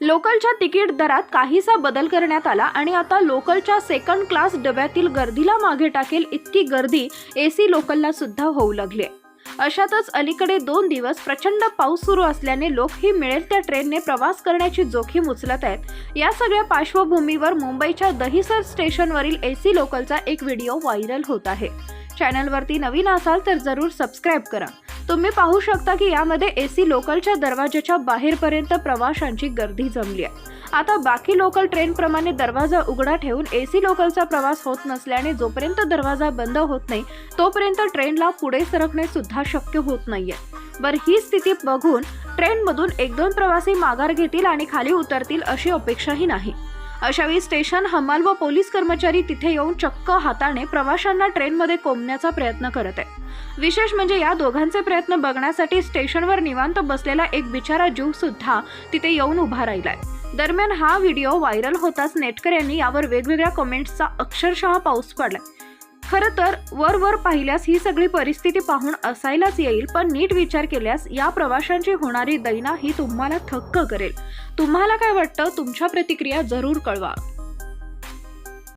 लोकलच्या तिकीट दरात काहीसा बदल करण्यात आला आणि आता लोकलच्या सेकंड क्लास डब्यातील गर्दीला मागे टाकेल इतकी गर्दी एसी लोकलला सुद्धा होऊ लागली अशातच अलीकडे दोन दिवस प्रचंड पाऊस सुरू असल्याने लोक ही मिळेल त्या ट्रेनने प्रवास करण्याची जोखीम उचलत आहेत. या सगळ्या पार्श्वभूमीवर मुंबईच्या दहिसर स्टेशनवरील एसी लोकलचा एक व्हिडिओ व्हायरल होत आहे. चॅनलवरती नवीन असाल तर जरूर सबस्क्राईब करा. तुम्ही पाहू शकता की यामध्ये एसी लोकलच्या दरवाजाच्या बाहेरपर्यंत प्रवाशांची गर्दी जमली आहे. आता बाकी लोकल ट्रेनप्रमाणे दरवाजा उघडा ठेवून एसी लोकलचा प्रवास होत नसल्याने जोपर्यंत दरवाजा बंद होत नाही तोपर्यंत ट्रेनला पुढे सरकणे सुद्धा शक्य होत नाहीये. बरं ही स्थिती बघून ट्रेनमधून एक दोन प्रवासी माघार घेतील आणि खाली उतरतील अशी अपेक्षाही नाही. अशावेळी स्टेशन हमाल व पोलीस कर्मचारी तिथे येऊन चक्क हाताने प्रवाशांना ट्रेनमध्ये कोंबण्याचा प्रयत्न करत आहे विशेष म्हणजे या दोघांचे प्रयत्न बघण्यासाठी स्टेशनवर निवांत बसलेला एक बिचारा जीव सुद्धा तिथे येऊन उभा राहिलाय. दरम्यान हा व्हिडिओ व्हायरल होताच नेटकऱ्यांनी यावर वेगवेगळ्या कमेंट्सचा अक्षरशः पाऊस पडलाय. खरं तर वर वर पाहिल्यास ही सगळी परिस्थिती पाहून असायलाच येईल पण नीट विचार केल्यास या प्रवाशांची होणारी दैना ही तुम्हाला थक्क करेल. तुम्हाला काय वाटतं? तुमच्या प्रतिक्रिया जरूर कळवा.